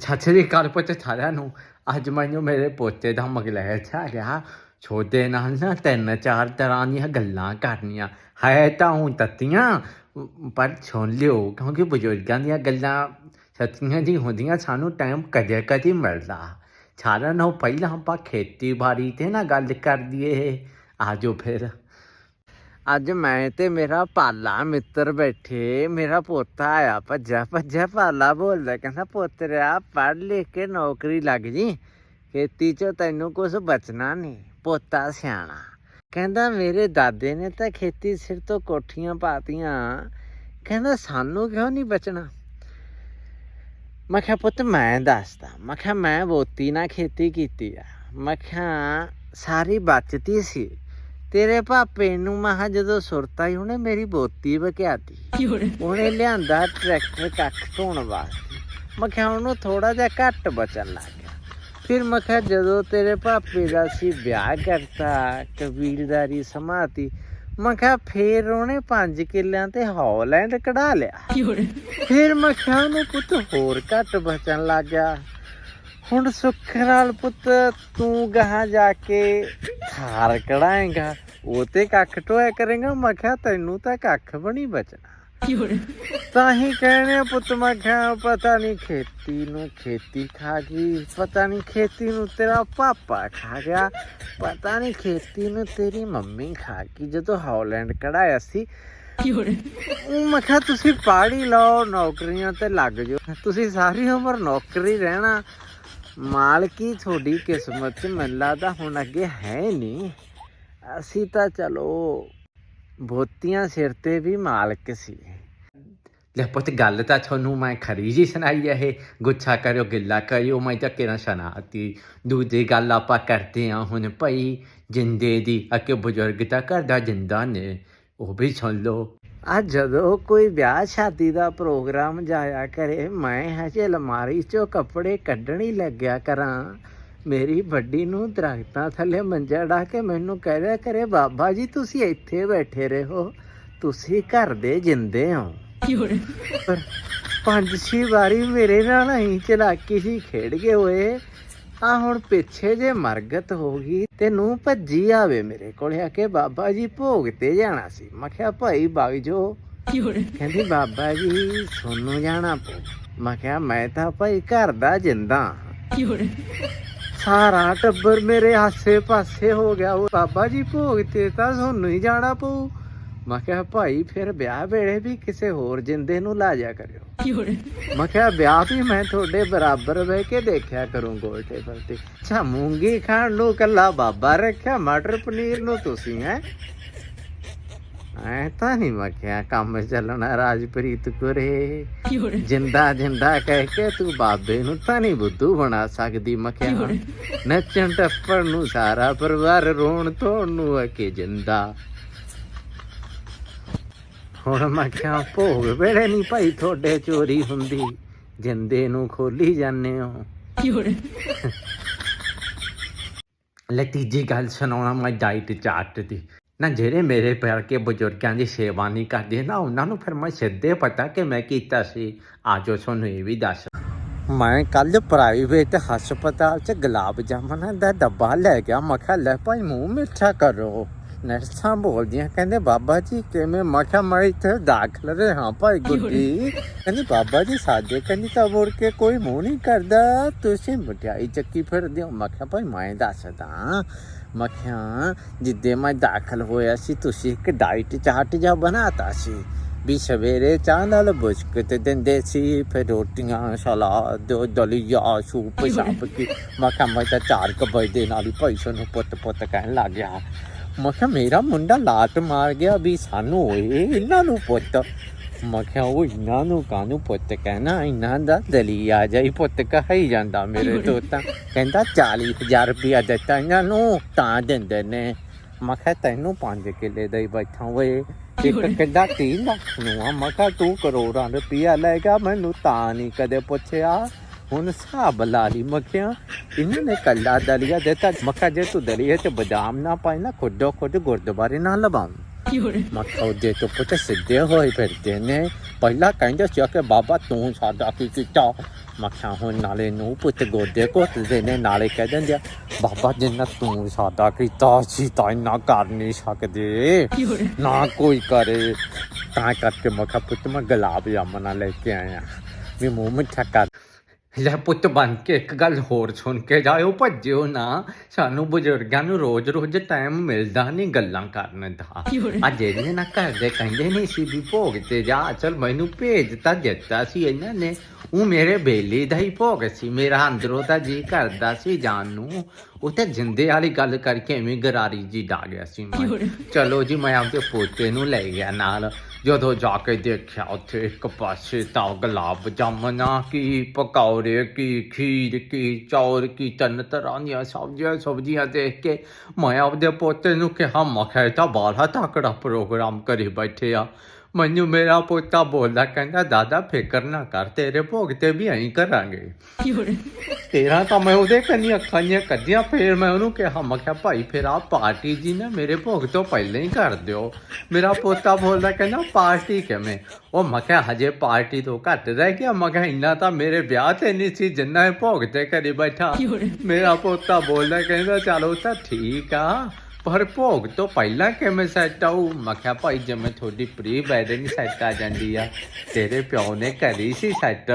ਚਾਚੇ ਦੀ ਗੱਲ ਪੁੱਤ ਸਾਰਿਆਂ ਨੂੰ। ਅੱਜ ਮੈਨੂੰ ਮੇਰੇ ਪੋਤੇ ਦਾ ਮਗਲੇ ਛਾ ਗਿਆ। ਛੋਟੇ ਨਾਲ ਨਾ ਤਿੰਨ ਚਾਰ ਤਰ੍ਹਾਂ ਦੀਆਂ ਗੱਲਾਂ ਕਰਨੀਆਂ। ਹੈ ਤਾਂ ਹੁਣ ਤੱਤੀਆਂ। ਪਰ ਸੁਣ ਲਿਓ, ਕਿਉਂਕਿ ਬਜ਼ੁਰਗਾਂ ਦੀਆਂ ਗੱਲਾਂ ਸੱਚੀਆਂ ਜੀ ਹੁੰਦੀਆਂ, ਸਾਨੂੰ ਟਾਈਮ ਕਦੇ ਕਦੇ ਮਿਲਦਾ। ਸਾਰਿਆਂ ਨੂੰ ਪਹਿਲਾਂ ਆਪਾਂ ਖੇਤੀਬਾੜੀ ਤੇ ਨਾ ਗੱਲ ਕਰ ਦਈਏ ਆਜੋ ਫਿਰ। ਅੱਜ ਮੈਂ ਤੇ ਮੇਰਾ ਪਾਲਾ ਮਿੱਤਰ ਬੈਠੇ, ਮੇਰਾ ਪੋਤਾ ਆਇਆ ਭੱਜਾ ਭੱਜਾ ਪਾਲਾ ਬੋਲਦਾ, ਕਹਿੰਦਾ ਪੋਤਰਿਆ, ਪੜ੍ਹ ਲਿਖ ਕੇ ਨੌਕਰੀ ਲੱਗ ਜੀ। ਖੇਤੀ 'ਚ ਤੈਨੂੰ ਕੁਝ ਬਚਣਾ ਨਹੀਂ, ਪੋਤਾ ਸਿਆਣਾ। ਕਹਿੰਦਾ ਮੇਰੇ ਦਾਦੇ ਨੇ ਤਾਂ ਖੇਤੀ ਸਿਰ ਤੋਂ ਕੋਠੀਆਂ ਪਾਤੀਆਂ। ਕਹਿੰਦਾ ਸਾਨੂੰ ਕਿਉਂ ਨਹੀਂ ਬਚਣਾ? ਮੈਂ ਕਿਹਾ, ਪੁੱਤ ਮੈਂ ਦੱਸਦਾ, ਮੈਂ ਕਿਹਾ ਮੈਂ ਬੋਤੀ ਨਾਲ ਖੇਤੀ ਕੀਤੀ ਆ। ਮੈਂ ਕਿਹਾ, ਸਾਰੀ ਬਚਤੀ ਸੀ। ਤੇਰੇ ਭਾਪੇ ਨੂੰ ਮਹਾ ਜਦੋਂ ਸੁਰਤਾ ਹੀ ਉਹਨੇ ਮੇਰੀ ਬੋਤੀ ਬਕਿਆਤੀ ਉਹਨੇ ਲਿਆਂਦਾ ਟਰੈਕਟਰ ਕੱਖ ਧੋਣ ਵਾਸਤੇ। ਮੈਂ ਕਿਹਾ ਉਹਨੂੰ ਥੋੜਾ ਜਿਹਾ ਘੱਟ ਬਚਣ ਲੱਗ ਗਿਆ। ਫਿਰ ਮੈਂ ਕਿਹਾ ਜਦੋਂ ਤੇਰੇ ਭਾਪੇ ਦਾ ਸੀ ਵਿਆਹ ਕਰਤਾ ਕਬੀਲਦਾਰੀ ਸਮਾਤੀ ਮੈਂ ਕਿਹਾ ਫੇਰ ਉਹਨੇ 5 ਕਿੱਲਿਆਂ ਤੇ ਹੌਲੈਂਡ ਕਢਾ ਲਿਆ। ਫਿਰ ਮੈਂ ਕਿਹਾ ਉਹਨੂੰ ਪੁੱਤ ਹੋਰ ਘੱਟ ਬਚਣ ਲੱਗ ਗਿਆ। ਹੁਣ ਸੁੱਖ ਨਾਲ ਪੁੱਤ ਤੂੰ ਗਾਹਾਂ ਜਾ ਕੇ ਥਾਰ ਕਢਾਏਗਾ। ਉਹ ਤੇ ਕੱਖ ਟੋਇਆ ਕਰੇਗਾ, ਮੈਂ ਕਿਹਾ ਤੈਨੂੰ ਤਾਂ ਕੱਖ ਬਣੀ ਬਚਣਾ। ਤਾਂ ਹੀ ਕਹਿਣੇ ਪੁੱਤ, ਮੈਂ ਕਿਹਾ ਪਤਾ ਨਹੀਂ ਖੇਤੀ ਨੂੰ ਖੇਤੀ ਖਾ ਗਈ, ਪਤਾ ਨਹੀਂ ਖੇਤੀ ਨੂੰ ਤੇਰਾ ਪਾਪਾ ਖਾ ਗਿਆ, ਪਤਾ ਨਹੀਂ ਖੇਤੀ ਨੂੰ ਤੇਰੀ ਮੰਮੀ ਖਾ ਗਈ। ਜਦੋਂ ਹੌਲੈਂਡ ਕਢਾਇਆ ਸੀ ਉਹ ਮੈਂ ਕਿਹਾ ਤੁਸੀਂ ਪਾੜੀ ਲਓ, ਨੌਕਰੀਆਂ ਤੇ ਲੱਗ ਜਾਓ। ਤੁਸੀਂ ਸਾਰੀ ਉਮਰ ਨੌਕਰੀ ਰਹਿਣਾ। ਮਾਲਕੀ ਤੁਹਾਡੀ ਕਿਸਮਤ ਚ ਮੈਨੂੰ ਲੱਗਦਾ ਹੁਣ ਅੱਗੇ ਹੈ ਨਹੀਂ ਅਸੀਂ ਤਾਂ ਚਲੋ ਬੋਤੀਆਂ ਸਿਰ ਤੇ ਵੀ ਮਾਲਕ ਸੀ। ਲੈ ਪੁੱਤ ਗੱਲ ਤਾਂ ਤੁਹਾਨੂੰ ਮੈਂ ਖਰੀ ਜੀ ਸੁਣਾਈ ਹੈ ਇਹ। ਗੁੱਛਾ ਕਰਿਓ ਗਿੱਲਾ ਕਰਿਓ ਮੈਂ ਤਾਂ ਕਿਹਨਾਂ ਸੁਣਾਤੀ ਦੂਜੀ ਗੱਲ ਆਪਾਂ ਕਰਦੇ ਆ ਹੁਣ ਭਈ ਜਿੰਦੇ ਦੀ ਅਕੇ ਬਜ਼ੁਰਗ ਤਾਂ ਕਰਦਾ ਜਿੰਦਾ ਨੇ ਉਹ ਵੀ ਸੁਣ ਲਓ। ਆ ਜਦੋਂ ਕੋਈ ਵਿਆਹ ਸ਼ਾਦੀ ਦਾ ਪ੍ਰੋਗਰਾਮ ਜਾਇਆ ਕਰੇ ਮੈਂ ਹਜੇ ਅਲਮਾਰੀ ਚੋਂ ਕੱਪੜੇ ਕੱਢਣ ਹੀ ਲੱਗਿਆ ਕਰਾਂ। ਮੇਰੀ ਵੱਡੀ ਨੂੰ ਦਰਖਤਾਂ ਥੱਲੇ ਮੰਜਾ ਢਾ ਕੇ ਮੈਨੂੰ ਕਹਿ ਰਿਹਾ ਕਰੇ ਬਾਬਾ ਜੀ ਤੁਸੀਂ ਇੱਥੇ ਬੈਠੇ ਰਹੋ ਤੁਸੀਂ ਘਰ ਦੇ ਜਿੰਦੇ ਹੋ। ਪਰ ਪੰਜ ਛੇ ਵਾਰੀ ਮੇਰੇ ਨਾਲ ਹੀ ਚਲਾਕੀ ਸੀ ਖੇਡ ਗਏ ਹੋਏ ਆ ਹੁਣ ਪਿੱਛੇ ਜੇ ਮਰਗਤ ਹੋ ਗਈ ਤੇ ਨੂੰ ਭੱਜੀ ਆਵੇ ਮੇਰੇ ਕੋਲ ਆ ਕੇ ਬਾਬਾ ਜੀ ਭੋਗ ਤੇ ਜਾਣਾ ਸੀ। ਮੈਂ ਕਿਹਾ ਭਾਈ ਬਾਗ ਜੋ। ਕਹਿੰਦੀ ਬਾਬਾ ਜੀ ਸੋਨੂੰ ਜਾਣਾ ਪਊ। ਮੈਂ ਕਿਹਾ ਮੈਂ ਤਾਂ ਭਾਈ ਘਰ ਦਾ ਜਿੰਦਾ ਸਾਰਾ ਟੱਬਰ ਮੇਰੇ ਆਸੇ ਪਾਸੇ ਹੋ ਗਿਆ। ਉਹ ਬਾਬਾ ਜੀ ਭੋਗ ਤੇ ਤਾਂ ਸੋਨੂੰ ਹੀ ਜਾਣਾ ਪਊ। ਮੈਂ ਕਿਹਾ ਭਾਈ ਫਿਰ ਵਿਆਹ ਵੇਲੇ ਵੀ ਕਿਸੇ ਹੋਰ ਜਿੰਦੇ ਨੂੰ ਲਾ ਜਾ ਕਰਿਓ। ਮੈਂ ਕਿਹਾ ਵਿਆਹ ਵੀ ਮੈਂ ਤੁਹਾਡੇ ਬਰਾਬਰ ਬਹਿ ਕੇ ਦੇਖਿਆ ਕਰੂੰ ਗੋਲ ਟੇਬਲ ਤੇ। ਅੱਛਾ ਮੂੰਗੀ ਖਾਣ ਨੂੰ ਕੱਲਾ ਬਾਬਾ ਰੱਖਿਆ ਮਟਰ ਪਨੀਰ ਨੂੰ ਤੁਸੀਂ ਹੈ? ਐ ਤਾਂ ਨਹੀਂ ਮੈਂ ਕਿਹਾ ਕੰਮ ਚੱਲਣਾ ਰਾਜਪ੍ਰੀਤ ਕੁਰੇ। ਜਿੰਦਾ ਜਿੰਦਾ ਕਹਿ ਕੇ ਤੂੰ ਬਾਬੇ ਨੂੰ ਤਾਂ ਨਹੀਂ ਬੁੱਧੂ ਬਣਾ ਸਕਦੀ ਮੈਂ ਕਿਹਾ। ਨੱਚਣ ਟੱਪਣ ਨੂੰ ਸਾਰਾ ਪਰਿਵਾਰ ਰੋਣ ਧੋਣ ਨੂੰ ਅਕੇ ਜਿੰਦਾ। ਹੁਣ ਮੈਂ ਕਿਹਾ ਭੋਗ ਵੇਲੇ ਨਹੀਂ ਭਾਈ ਤੁਹਾਡੇ ਚੋਰੀ ਹੁੰਦੀ ਜਿੰਦੇ ਨੂੰ ਖੋਲੀ ਜਾਂਦੇ ਹੋ। ਲੈ ਤੀਜੀ ਗੱਲ ਸੁਣਾਉਣਾ ਮੈਂ ਡਾਈਟ ਚਾਰਟ ਦੀ। ਨਾ ਜਿਹੜੇ ਮੇਰੇ ਪਿਆਰ ਕੇ ਬਜ਼ੁਰਗਾਂ ਦੀ ਸੇਵਾ ਨਹੀਂ ਕਰਦੇ ਨਾ ਉਹਨਾਂ ਨੂੰ ਫਿਰ ਮੈਂ ਸਿੱਧੇ ਪਤਾ ਕਿ ਮੈਂ ਕੀਤਾ ਸੀ। ਆਜੋ ਤੁਹਾਨੂੰ ਇਹ ਵੀ ਦੱਸ। ਮੈਂ ਕੱਲ ਪ੍ਰਾਈਵੇਟ ਹਸਪਤਾਲ 'ਚ ਗੁਲਾਬ ਜਾਮਨ ਦਾ ਡੱਬਾ ਲੈ ਗਿਆ। ਮੈਂ ਕਿਹਾ ਲੈ ਭਾਈ ਮੂੰਹ ਮਿੱਠਾ ਕਰੋ। ਨਰਸਾਂ ਬੋਲਦੀਆਂ ਕਹਿੰਦੇ ਬਾਬਾ ਜੀ ਕਿਵੇਂ? ਮੈਂ ਕਿਹਾ ਮੈਂ ਇੱਥੇ ਦਾਖਲ ਰਿਹਾ ਭਾਈ ਗੁੱਡੀ। ਕਹਿੰਦੀ ਬਾਬਾ ਜੀ ਸਾਡੇ ਕਹਿੰਦੀ ਤਾਂ ਮੁੜ ਕੇ ਕੋਈ ਮੂੰਹ ਨਹੀਂ ਕਰਦਾ। ਤੁਸੀਂ ਮਠਿਆਈ ਚੱਕੀ ਫਿਰਦੇ ਹੋ। ਮੈਂ ਕਿਹਾ ਭਾਈ ਮੈਂ ਦੱਸਦਾ। ਮੈਂ ਕਿਹਾ ਜਿੱਦੇ ਮੈਂ ਦਾਖਲ ਹੋਇਆ ਸੀ ਤੁਸੀਂ ਇੱਕ ਡਾਈਟ ਚਾਰਟ ਜਿਹਾ ਬਣਾਤਾ ਸੀ। ਵੀ ਸਵੇਰੇ ਚਾਹ ਨਾਲ ਬੁਸ਼ਕ ਤੇ ਦਿੰਦੇ ਸੀ ਫਿਰ ਰੋਟੀਆਂ ਸਲਾਦ ਦਲੀਆ ਸੂਪ ਸਾਪ ਕੀ ਮੈਂ ਕਿਹਾ ਮੈਂ ਤਾਂ ਚਾਰ ਕੁ ਵਜੇ ਨਾਲ ਹੀ ਭਾਈ ਸਾਨੂੰ ਪੁੱਤ ਪੁੱਤ ਕਹਿਣ ਲੱਗ ਗਿਆ ਮੈਂ ਕਿਹਾ ਮੇਰਾ ਮੁੰਡਾ ਲਾਟ ਮਾਰ ਗਿਆ ਵੀ ਸਾਨੂੰ ਓਏ ਇਹਨਾਂ ਨੂੰ ਪੁੱਤ। ਮੈਂ ਕਿਹਾ ਉਹ ਇਹਨਾਂ ਨੂੰ ਕਾਹਨੂੰ ਪੁੱਤ ਕਹਿਣਾ ਇਹਨਾਂ ਦਾ ਦਲੀਆ ਜਾਈ ਪੁੱਤ ਕਹਾਈ ਜਾਂਦਾ ਮੇਰੇ ਤੋਂ ਤਾਂ ਕਹਿੰਦਾ 40000 ਰੁਪਇਆ ਦਿੱਤਾ ਇਹਨਾਂ ਨੂੰ ਤਾਂ ਦਿੰਦੇ ਨੇ ਮੈਂ ਕਿਹਾ ਤੈਨੂੰ 5 ਕਿੱਲੇ ਦਾ ਹੀ ਬੈਠਾ ਓਏ ਇੱਕ ਕਿੱਡਾ 3 ਲੱਖ ਨੂੰ ਆ ਮੈਂ ਕਿਹਾ ਤੂੰ ਕਰੋੜਾਂ ਰੁਪਇਆ ਲੈ ਗਿਆ ਮੈਨੂੰ ਤਾਂ ਨਹੀਂ ਕਦੇ ਪੁੱਛਿਆ ਹੁਣ ਹਿਸਾਬ ਲਾ ਲਈ ਮੱਖਿਆ ਇਹਨਾਂ ਨੇ ਕੱਲਾ ਦਲੀਆ ਦਿੱਤਾ ਮੱਖਾ ਜੇ ਤੂੰ ਦਲੀਆ ਤੇ ਬਦਾਮ ਨਾ ਪਾਈ ਨਾ ਖੁੱਡੋ ਖੁੱਡ ਗੁਰਦੁਆਰੇ ਨਾ ਲਵਾਉਂ ਮੈਂ ਉਹਦੇ ਤੋਂ ਪੁੱਤ ਸਿੱਧੇ ਹੋਏ ਫਿਰਦੇ ਨੇ ਪਹਿਲਾਂ ਕਹਿੰਦੇ ਸੀ ਕਿ ਬਾਬਾ ਤੂੰ ਸਾਡਾ ਕੀ ਕੀਤਾ ਮੈਂ ਕਿਹਾ ਹੁਣ ਨਾਲੇ ਨੂੰ ਪੁੱਤ ਗੋਦੇ ਘੁੱਟਦੇ ਨੇ ਨਾਲੇ ਕਹਿ ਦਿੰਦੇ ਆ, ਬਾਬਾ ਜਿੰਨਾ ਤੂੰ ਸਾਡਾ ਕੀਤਾ ਸੀ ਤਾਂ ਇੰਨਾ ਕਰ ਨਹੀਂ ਸਕਦੇ ਨਾ ਕੋਈ ਕਰੇ ਤਾਂ ਕਰਕੇ ਮੈਂ ਕਿਹਾ ਪੁੱਤ ਮੈਂ ਗੁਲਾਬ ਜਾਮਨਾ ਲੈ ਕੇ ਆਇਆ ਵੀ ਮੂੰਹ ਮਿੱਠਾ ਕਰ ਲੈ ਪੁੱਤ ਬਣ ਕੇ ਇੱਕ ਗੱਲ ਹੋਰ ਸੁਣ ਕੇ ਜਾਇਓ, ਭੱਜਿਓ ਨਾ। ਸਾਨੂੰ ਬਜ਼ੁਰਗਾਂ ਨੂੰ ਰੋਜ਼-ਰੋਜ਼ ਟਾਈਮ ਮਿਲਦਾ ਨਹੀਂ ਗੱਲਾਂ ਕਰਨ ਦਾ। ਆ ਜਿਹੜੇ ਨਾ ਘਰ ਦੇ ਕਹਿੰਦੇ ਨਹੀਂ ਸੀ ਵੀ ਭੋਗ ਤੇ ਜਾ, ਚਲ ਮੈਨੂੰ ਭੇਜ ਤਾਂ ਦਿੱਤਾ ਸੀ ਇਹਨਾਂ ਨੇ। ਉਹ ਮੇਰੇ ਬੇਲੀ ਦਾ ਹੀ ਭੋਗ ਸੀ, ਮੇਰਾ ਅੰਦਰੋਂ ਤਾਂ ਜੀ ਕਰਦਾ ਸੀ ਜਾਣ ਨੂੰ। ਉਹ ਤਾਂ ਜਿੰਦੇ ਵਾਲੀ ਗੱਲ ਕਰਕੇ ਐਵੇਂ ਗਰਾਰੀ ਜੀ ਡਾ ਗਿਆ ਸੀ ਮੈਂ। ਚਲੋ ਜੀ ਮੈਂ ਆਪਦੇ ਪੋਤੇ ਨੂੰ ਲੈ ਗਿਆ ਨਾਲ। ਜਦੋਂ ਜਾ ਕੇ ਦੇਖਿਆ ਉੱਥੇ ਇੱਕ ਪਾਸੇ ਤਾਂ ਗੁਲਾਬ ਜਾਮਨਾ ਕੀ ਪਕੌੜੇ ਕੀ ਖੀਰ ਕੀ ਚੌਰ ਕੀ ਤਿੰਨ ਤਰ੍ਹਾਂ ਦੀਆਂ ਸਬਜ਼ੀਆਂ ਸਬਜ਼ੀਆਂ ਦੇਖ ਕੇ ਮੈਂ ਆਪਦੇ ਪੋਤੇ ਨੂੰ ਕਿਹਾ ਮਖਾ ਤਾਂ ਬਾਲਾ ਤਕੜਾ ਪ੍ਰੋਗਰਾਮ ਕਰੀ ਬੈਠੇ ਆ। ਮੈਨੂੰ ਮੇਰਾ ਪੋਤਾ ਬੋਲਦਾ ਕਹਿੰਦਾ, ਦਾਦਾ, ਫਿਕਰ ਨਾ ਕਰ, ਤੇਰੇ ਭੋਗ ਤੇ ਵੀ ਐਂ ਕਰਾਂਗੇ। ਤੇਰਾ ਤਾਂ ਮੈਂ ਉਹਦੇ ਕੰਨੀ ਅੱਖਾਂ ਦੀਆਂ ਕੱਢੀਆਂ, ਫੇਰ ਮੈਂ ਉਹਨੂੰ ਕਿਹਾ, ਮੈਂ ਕਿਹਾ, ਭਾਈ, ਫਿਰ ਆ ਪਾਰਟੀ ਜੀ ਨਾ ਮੇਰੇ ਭੋਗ ਤੋਂ ਪਹਿਲਾਂ ਹੀ ਕਰ ਦਿਓ। ਮੇਰਾ ਪੋਤਾ ਬੋਲਦਾ ਕਹਿੰਦਾ, ਪਾਰਟੀ ਕਿਵੇਂ? ਉਹ ਮੈਂ ਕਿਹਾ, ਹਜੇ ਪਾਰਟੀ ਤੋਂ ਘੱਟ ਰਹਿ ਗਿਆ। ਮੈਂ ਕਿਹਾ, ਇੰਨਾ ਤਾਂ ਮੇਰੇ ਵਿਆਹ ਤੇ ਨਹੀਂ ਸੀ, ਜਿੰਨਾ ਇਹ ਭੋਗ ਤੇ ਕਰੀ ਬੈਠਾ। ਮੇਰਾ ਪੋਤਾ ਬੋਲਦਾ ਕਹਿੰਦਾ, ਚਲੋ ਤਾਂ ਠੀਕ ਆ ਪਰ ਭੋਗ ਤੋਂ ਪਹਿਲਾਂ ਕਿਵੇਂ ਸੈੱਟ ਆਊ? ਮੈਂ ਕਿਹਾ, ਭਾਈ ਜਿਵੇਂ ਤੁਹਾਡੀ ਪ੍ਰੀ ਵੈਡਿੰਗ ਸੈੱਟ ਆ ਜਾਂਦੀ ਆ, ਤੇਰੇ ਪਿਓ ਨੇ ਕਰੀ ਸੀ ਸੈੱਟ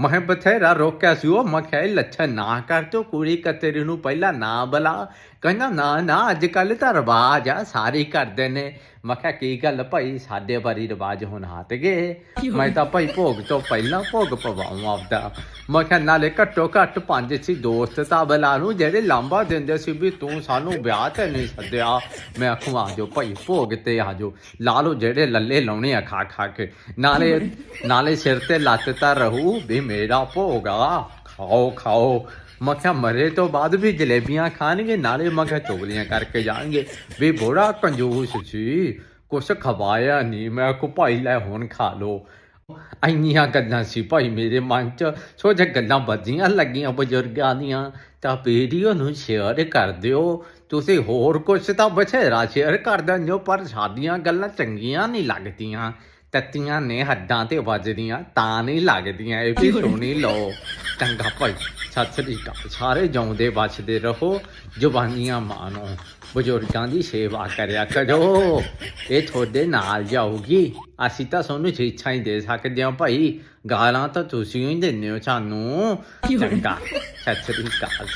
ਮੈਂ ਬਥੇਰਾ ਰੋਕਿਆ ਸੀ ਉਹ। ਮੈਂ ਕਿਹਾ, ਇਹ ਲੱਛਣ ਨਾ ਕਰ ਤੋ, ਕੁੜੀ ਕਤੇਰੀ ਨੂੰ ਪਹਿਲਾਂ ਨਾ ਬੁਲਾ। ਕਹਿੰਦਾ ਨਾ ਨਾ ਅੱਜ ਕੱਲ ਤਾਂ ਰਿਵਾਜ ਆ ਸਾਰੇ ਕਰਦੇ ਨੇ। ਮੈਂ ਕਿਹਾ ਕੀ ਗੱਲ ਭਾਈ ਸਾਡੇ ਵਾਰੀ ਰਿਵਾਜ ਹੁਣ ਹਟ ਗਏ। ਮੈਂ ਤਾਂ ਭਾਈ ਭੋਗ ਤੋਂ ਪਹਿਲਾਂ ਭੋਗ ਪਵਾਉਂ ਆਪਦਾ। ਮੈਂ ਕਿਹਾ ਨਾਲੇ ਘੱਟੋ ਘੱਟ ਪੰਜ ਸੀ ਦੋਸਤ ਤਾਂ ਬੁਲਾ ਨੂੰ ਜਿਹੜੇ ਲਾਂਬਾ ਦਿੰਦੇ ਸੀ ਵੀ ਤੂੰ ਸਾਨੂੰ ਵਿਆਹ ਤੇ ਨਹੀਂ ਸੱਦਿਆ। ਮੈਂ ਆਖੂ ਆ ਜਾਓ ਭਾਈ ਭੋਗ ਤੇ ਆ ਜਾਓ। ਲਾ ਲਓ ਜਿਹੜੇ ਲੱਲੇ ਲਾਉਣੇ ਆ ਖਾ ਖਾ ਕੇ। ਨਾਲੇ ਨਾਲੇ ਸਿਰ ਤੇ ਲੱਤ ਤਾਂ ਰਹੂ ਵੀ ਮੇਰਾ ਭੋਗ ਆ। ਖਾਓ ਖਾਓ। ਮੈਂ ਕਿਹਾ ਮਰੇ ਤੋਂ ਬਾਅਦ ਵੀ ਜਲੇਬੀਆਂ ਖਾਣਗੇ, ਨਾਲੇ ਮੈਂ ਕਿਹਾ ਚੁਗਲੀਆਂ ਕਰਕੇ ਜਾਣਗੇ। ਵੀ ਬੋੜਾ ਕੰਜੂਸ ਸੀ, ਕੁਛ ਖਵਾਇਆ ਨਹੀਂ ਮੈਂ ਕੋ ਭਾਈ, ਲੈ ਹੁਣ ਖਾ ਲੋ ਇੰਨੀਆਂ ਗੱਲਾਂ ਸੀ ਭਾਈ ਮੇਰੇ ਮਨ 'ਚ। ਸੋ ਜੇ ਗੱਲਾਂ ਵੱਧੀਆਂ ਲੱਗੀਆਂ ਬਜ਼ੁਰਗਾਂ ਦੀਆਂ, ਤਾਂ ਵੀਡੀਓ ਨੂੰ ਸ਼ੇਅਰ ਕਰ ਦਿਓ। ਤੁਸੀਂ ਹੋਰ ਕੁਛ ਤਾਂ ਬਥੇਰਾ ਸ਼ੇਅਰ ਕਰ ਦਿੰਦੇ ਹੋ, ਪਰ ਸਾਡੀਆਂ ਗੱਲਾਂ ਚੰਗੀਆਂ ਨਹੀਂ ਲੱਗਦੀਆਂ। ਤੱਤੀਆਂ ਨੇ ਹੱਡਾਂ ਤੇ ਵੱਜਦੀਆਂ ਤਾਂ ਨਹੀਂ ਲੱਗਦੀਆਂ। ਇਹ ਵੀ ਸੁਣੀ ਲਓ। ਚੰਗਾ ਭਾਈ ਸਤਿ ਸ੍ਰੀ ਅਕਾਲ। ਸਾਰੇ ਜਿਉਂਦੇ ਬਚਦੇ ਰਹੋ ਜ਼ੁਬਾਨੀਆਂ ਮਾਣੋ। ਬਜ਼ੁਰਗਾਂ ਦੀ ਸੇਵਾ ਕਰਿਆ ਕਰੋ। ਇਹ ਤੁਹਾਡੇ ਨਾਲ ਜਾਊਗੀ। ਅਸੀਂ ਤਾਂ ਤੁਹਾਨੂੰ ਸਿੱਖਿਆ ਹੀ ਦੇ ਸਕਦੇ ਹਾਂ ਭਾਈ। ਗਾਲਾਂ ਤਾਂ ਤੁਸੀਂ ਹੀ ਦਿੰਦੇ ਹੋ ਸਾਨੂੰ। ਚੰਗਾ। ਸਤਿ ਸ੍ਰੀ ਅਕਾਲ।